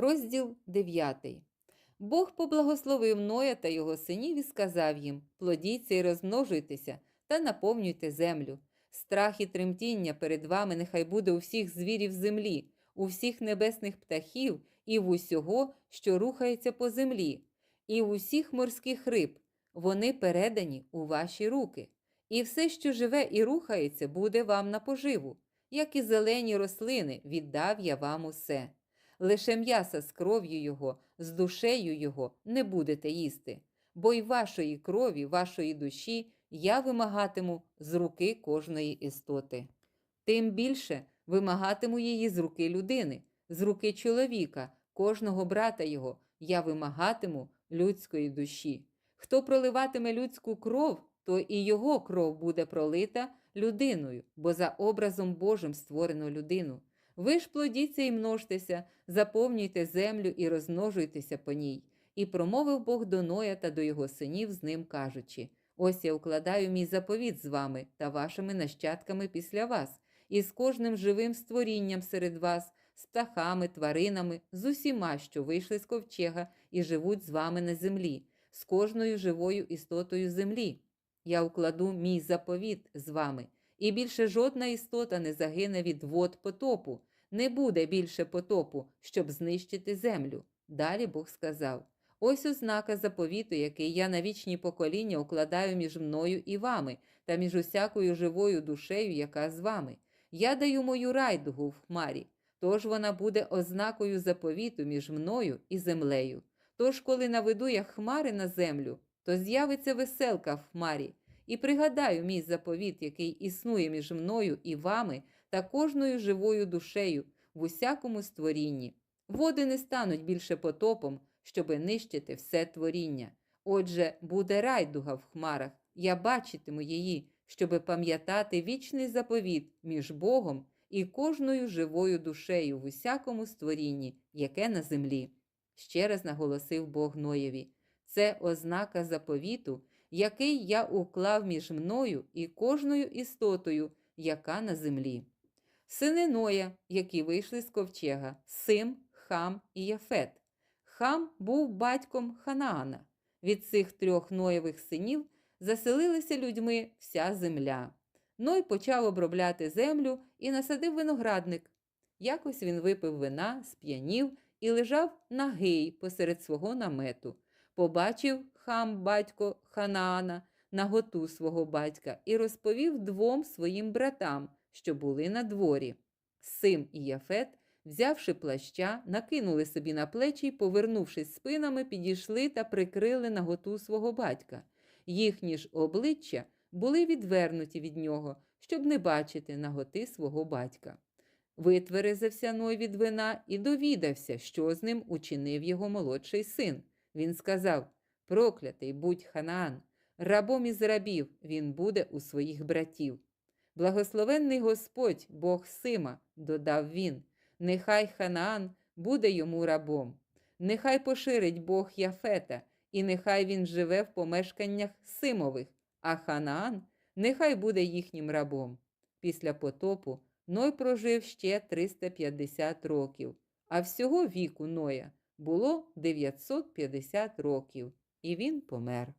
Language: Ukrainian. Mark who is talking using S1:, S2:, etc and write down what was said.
S1: Розділ 9. Бог поблагословив Ноя та його синів і сказав їм: Плодіться і розмножуйтеся та наповнюйте землю. Страх і тремтіння перед вами нехай буде у всіх звірів землі, у всіх небесних птахів і в усього, що рухається по землі, і в усіх морських риб. Вони передані у ваші руки. І все, що живе і рухається, буде вам на поживу, як і зелені рослини, віддав я вам усе. Лише м'яса з кров'ю його, з душею його не будете їсти, бо й вашої крові, вашої душі я вимагатиму з руки кожної істоти. Тим більше вимагатиму її з руки людини, з руки чоловіка, кожного брата його, я вимагатиму людської душі. Хто проливатиме людську кров, то і його кров буде пролита людиною, бо за образом Божим створено людину. Ви ж плодіться і множтеся, заповнюйте землю і розмножуйтеся по ній. І промовив Бог до Ноя та до його синів з ним, кажучи: Ось я укладаю мій заповіт з вами та вашими нащадками після вас, і з кожним живим створінням серед вас, з птахами, тваринами, з усіма, що вийшли з ковчега і живуть з вами на землі, з кожною живою істотою землі. Я укладу мій заповіт з вами, і більше жодна істота не загине від вод потопу, не буде більше потопу, щоб знищити землю. Далі Бог сказав: Ось ознака заповіту, який я на вічні покоління укладаю між мною і вами, та між усякою живою душею, яка з вами. Я даю мою райдугу в хмарі, тож вона буде ознакою заповіту між мною і землею. Тож, коли наведу я хмари на землю, то з'явиться веселка в хмарі, і пригадаю мій заповіт, який існує між мною і вами та кожною живою душею в усякому створінні. Води не стануть більше потопом, щоби нищити все творіння. Отже, буде райдуга в хмарах, я бачитиму її, щоби пам'ятати вічний заповіт між Богом і кожною живою душею в усякому створінні, яке на землі. Ще раз наголосив Бог Ноєві. Це ознака заповіту, який я уклав між мною і кожною істотою, яка на землі. Сини Ноя, які вийшли з ковчега, Сим, Хам і Яфет. Хам був батьком Ханаана. Від цих трьох Ноєвих синів заселилися людьми вся земля. Ной почав обробляти землю і насадив виноградник. Якось він випив вина, сп'янів і лежав нагий посеред свого намету. Побачив хам батько Ханаана наготу свого батька і розповів двом своїм братам, що були на дворі. Сим і Яфет, взявши плаща, накинули собі на плечі і, повернувшись спинами, підійшли та прикрили наготу свого батька. Їхні ж обличчя були відвернуті від нього, щоб не бачити наготи свого батька. Витверезався Ной від вина і довідався, що з ним учинив його молодший син. Він сказав: Проклятий будь Ханаан, рабом із рабів він буде у своїх братів. Благословенний Господь, Бог Сима, додав він, нехай Ханаан буде йому рабом, нехай поширить Бог Яфета, і нехай він живе в помешканнях Симових, а Ханаан нехай буде їхнім рабом. Після потопу Ной прожив ще 350 років, а всього віку Ноя було 950 років, і він помер.